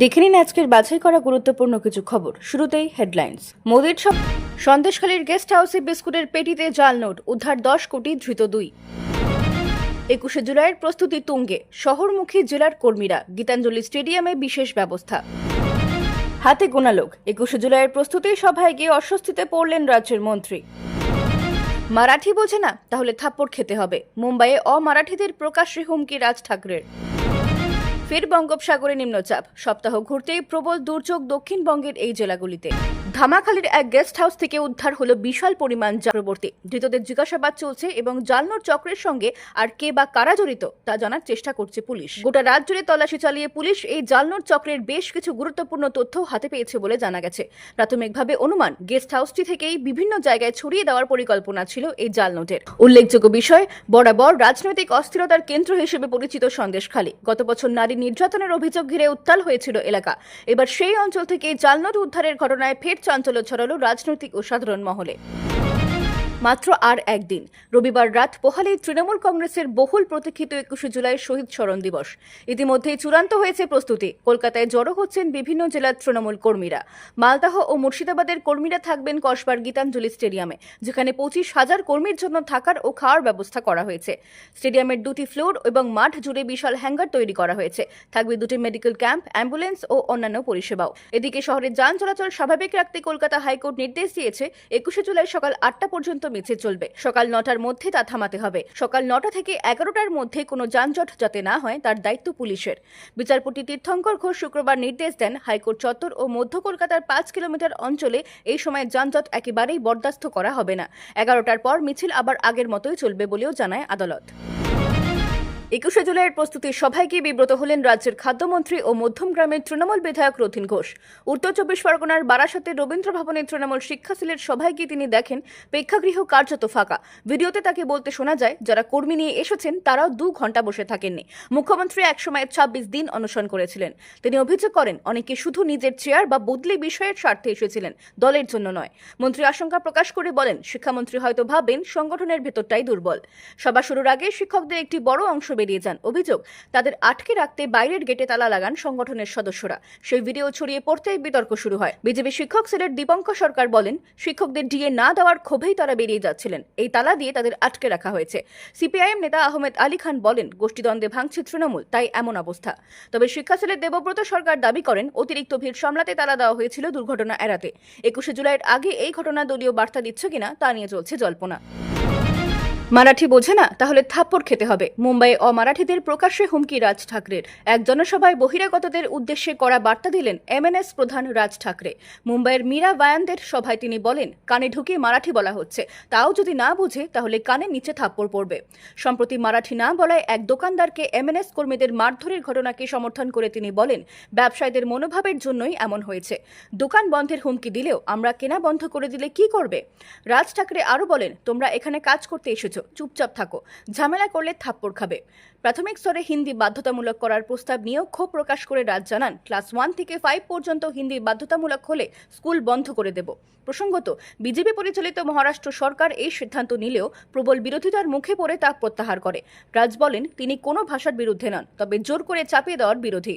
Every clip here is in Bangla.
দেখে নিন আজকের বাছাই করা গুরুত্বপূর্ণ কিছু খবর। শুরুতেই হেডলাইন্স মোদির সব সন্দেশখালীর গেস্ট হাউসে বিস্কুটের পেটিতে জাল নোট, উদ্ধার দশ কোটি, ধৃত দুই। একুশে জুলাইয়ের প্রস্তুতি তুঙ্গে, শহরমুখী জেলার কর্মীরা গীতাঞ্জলি স্টেডিয়ামে বিশেষ ব্যবস্থা। হাতে গোনা লোক, একুশে জুলাইয়ের প্রস্তুতি সভায় গিয়ে অস্বস্তিতে পড়লেন রাজ্যের মন্ত্রী। মারাঠি বোঝে না, তাহলে থাপ্পড় খেতে হবে। মুম্বাইয়ে অমারাঠিদের প্রকাশ্যে হুমকি রাজ ঠাকরের। ফের বঙ্গোপসাগরে নিম্নচাপ। সপ্তাহ ঘুরতেই প্রবল দুর্যোগ দক্ষিণবঙ্গের এই জেলাগুলিতে। ধামাখালীর এক গেস্ট হাউস থেকে উদ্ধার হলো বিশাল পরিমাণ চক্রবর্তী। ধৃতদের জিজ্ঞাসাবাদ চলছে এবং জালনোর চক্রের সঙ্গে আর কে বা কারা জড়িত তা জানার চেষ্টা করছে পুলিশ। গোটা রাত জুড়ে তল্লাশি চালিয়ে পুলিশ এই জালনোর চক্রের বেশ কিছু গুরুত্বপূর্ণ তথ্য হাতে পেয়েছে বলে জানা গেছে। প্রাথমিকভাবে অনুমান, গেস্ট হাউসটি থেকেই বিভিন্ন জায়গায় ছড়িয়ে দেওয়ার পরিকল্পনা ছিল এই জালনোটের। উল্লেখযোগ্য বিষয়, বরাবর রাজনৈতিক অস্থিরতার কেন্দ্র হিসেবে পরিচিত সন্দেশখালী। গত বছর নারী নির্যাতনের অভিযোগ ঘিরে উত্তাল হয়েছিল এলাকা। এবার সেই অঞ্চল থেকে জালনোট উদ্ধারের ঘটনায় ফের চাঞ্চল্য ছড়ালো রাজনৈতিক ও সাধারণ মহলে। মাত্র আর একদিন। রবিবার রাত পোহালেই তৃণমূল কংগ্রেসের বহুল প্রতীক্ষিত একুশে জুলাই শহীদ স্মরণ দিবস। ইতিমধ্যেই চূড়ান্ত হয়েছে প্রস্তুতি। কলকাতায় জড়ো হচ্ছেন বিভিন্ন জেলার তৃণমূল কর্মীরা। মালদাহ ও মুর্শিদাবাদের কর্মীরা থাকবেন কসবার গীতাঞ্জলি স্টেডিয়ামে, যেখানে পঁচিশ হাজার কর্মীর জন্য থাকার ও খাওয়ার ব্যবস্থা করা হয়েছে। স্টেডিয়ামের দুটি ফ্লোর এবং মাঠ জুড়ে বিশাল হ্যাঙ্গার তৈরি করা হয়েছে। থাকবে দুটি মেডিকেল ক্যাম্প, অ্যাম্বুলেন্স ও অন্যান্য পরিষেবাও। এদিকে শহরের যান চলাচল স্বাভাবিক রাখতে কলকাতা হাইকোর্ট নির্দেশ দিয়েছে, একুশে জুলাই সকাল আটটা পর্যন্ত মিছিল চলবে। সকাল নটার মধ্যে তা থামাতে হবে। সকাল নটা থেকে এগারোটার মধ্যে কোনো যানজট যাতে না হয়, তার দায়িত্ব পুলিশের। বিচারপতি তীর্থঙ্কর ঘোষ শুক্রবার নির্দেশ দেন, হাইকোর্ট চত্বর ও মধ্য কলকাতার পাঁচ কিলোমিটার অঞ্চলে এই সময় যানজট একেবারেই বরদাস্ত করা হবে না। এগারোটার পর মিছিল আবার আগের মতোই চলবে বলেও জানায় আদালত। একুশে জুলাইয়ের প্রস্তুতির সভায় গিয়ে বিব্রত হলেন রাজ্যের খাদ্যমন্ত্রী ও মধ্যমগ্রামের তৃণমূল বিধায়ক রথিন ঘোষ। উত্তর চব্বিশ পরগনার বারাসাতের রবীন্দ্র ভবনের তৃণমূল শিক্ষা সেলের সভায় গিয়ে তিনি দেখেন, প্রেক্ষাগৃহ কার্যত ফাঁকা। ভিডিওতে তাকে বলতে শোনা যায়, যারা কর্মী নিয়ে এসেছেন, তারাও দু ঘণ্টা বসে থাকেননি। মুখ্যমন্ত্রী একসময় ছাব্বিশ দিন অনশন করেছিলেন। তিনি অভিযোগ করেন, অনেকে শুধু নিজের চেয়ার বা বদলি বিষয়ের স্বার্থে এসেছিলেন, দলের জন্য নয়। মন্ত্রী আশঙ্কা প্রকাশ করে বলেন, শিক্ষামন্ত্রী হয়তো ভাবেন, সংগঠনের ভেতরটাই দুর্বল। সভা শুরুর আগে শিক্ষকদের একটি বড় অংশ বেরিয়ে যান। অভিযোগ, তাদের আটকে রাখতে বাইরের গেটে তালা লাগান সংগঠনের সদস্যরা। সেই ভিডিও ছড়িয়ে পড়তেই বিতর্ক শুরু হয়। বিজেপি শিক্ষক সেলের দীপঙ্কর সরকার বলেন, শিক্ষকদের ডিএ না দেওয়ার ক্ষোভেই তারা বেরিয়ে যাচ্ছিলেন। এই তালা দিয়ে তাদের আটকে রাখা হয়েছে। সিপিআইএম নেতা আহমেদ আলী খান বলেন, গোষ্ঠীদ্বন্দ্বে ভাঙছে তৃণমূল, তাই এমন অবস্থা। তবে শিক্ষা সেলের দেবব্রত সরকার দাবি করেন, অতিরিক্ত ভিড় সামলাতে তালা দেওয়া হয়েছিল দুর্ঘটনা এড়াতে। একুশে জুলাইয়ের আগে এই ঘটনা দলীয় বার্তা দিচ্ছে কিনা তা নিয়ে চলছে জল্পনা। মারাঠি বোঝে না, তাহলে থাপ্পড় খেতে হবে। মুম্বাইয়ে অমারাঠিদের প্রকাশ্যে হুমকি রাজ ঠাকরের। এক জনসভায় বহিরাগতদের উদ্দেশ্যে করা বার্তা দিলেন এমএনএস প্রধান রাজ ঠাকরে। মুম্বাইয়ের মীরা বায়ানদের সভায় তিনি বলেন, কানে ঢুকিয়ে মারাঠি বলা হচ্ছে। তাও যদি না বুঝে, তাহলে কানে নিচে থাপ্পড় পড়বে। সম্প্রতি মারাঠি না বলায় এক দোকানদারকে এমএনএস কর্মীদের মারধরের ঘটনাকে সমর্থন করে তিনি বলেন, ব্যবসায়ীদের মনোভাবের জন্যই এমন হয়েছে। দোকান বন্ধের হুমকি দিলেও আমরা কেনা বন্ধ করে দিলে কি করবে? রাজ ঠাকরে আরও বলেন, তোমরা এখানে কাজ করতে এসেছ। চুপচাপ থাকো। ঝামেলা করলে থাপ্পড় খাবে। প্রাথমিক স্তরে হিন্দি বাধ্যতামূলক করার প্রস্তাব নিয়েও ক্ষোভ প্রকাশ করে রাজ জানান, ক্লাস ওয়ান থেকে ফাইভ পর্যন্ত হিন্দি বাধ্যতামূলক হলে স্কুল বন্ধ করে দেব। প্রসঙ্গত, বিজেপি পরিচালিত মহারাষ্ট্র সরকার এই সিদ্ধান্ত নিলেও প্রবল বিরোধিতার মুখে পড়ে তা প্রত্যাহার করে। রাজ বলেন, তিনি কোনো ভাষার বিরুদ্ধে নন, তবে জোর করে চাপিয়ে দেওয়ার বিরোধী।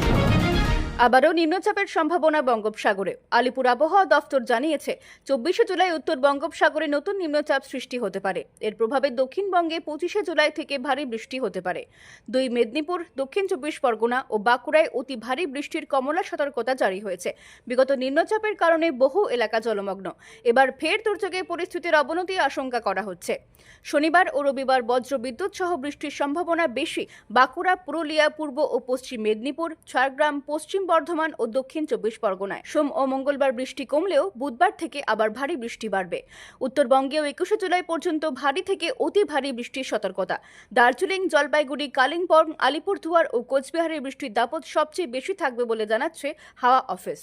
আবারও নিম্নচাপের সম্ভাবনা বঙ্গোপসাগরে। আলিপুর আবহাওয়া দফতর জানিয়েছে, চব্বিশে জুলাই উত্তর বঙ্গোপসাগরে নতুন নিম্নচাপ সৃষ্টি হতে পারে। এর প্রভাবে দক্ষিণবঙ্গে পঁচিশে জুলাই থেকে ভারী বৃষ্টি হতে পারে। দুই মেদিনীপুর, দক্ষিণ চব্বিশ পরগনা ও বাঁকুড়ায় অতি ভারী বৃষ্টির কমলা সতর্কতা জারি হয়েছে। বিগত নিম্নচাপের কারণে বহু এলাকা জলমগ্ন। এবার ফের দুর্যোগে পরিস্থিতির অবনতি আশঙ্কা করা হচ্ছে। শনিবার ও রবিবার বজ্র বিদ্যুৎ সহ বৃষ্টির সম্ভাবনা বেশি। বাঁকুড়া, পুরুলিয়া, পূর্ব ও পশ্চিম মেদিনীপুর, ঝাড়গ্রাম, পশ্চিম বর্ধমান ও দক্ষিণ চব্বিশ পরগনায়। সোম ও মঙ্গলবার বৃষ্টি কমলেও বুধবার থেকে আবার ভারী বৃষ্টি বাড়বে। উত্তরবঙ্গেও একুশে জুলাই পর্যন্ত ভারী থেকে অতি ভারী বৃষ্টির সতর্কতা। দার্জিলিং, জলপাইগুড়ি, কালিম্পং, আলিপুরদুয়ার ও কোচবিহারে বৃষ্টির দাপট সবচেয়ে বেশি থাকবে বলে জানাচ্ছে হাওয়া অফিস।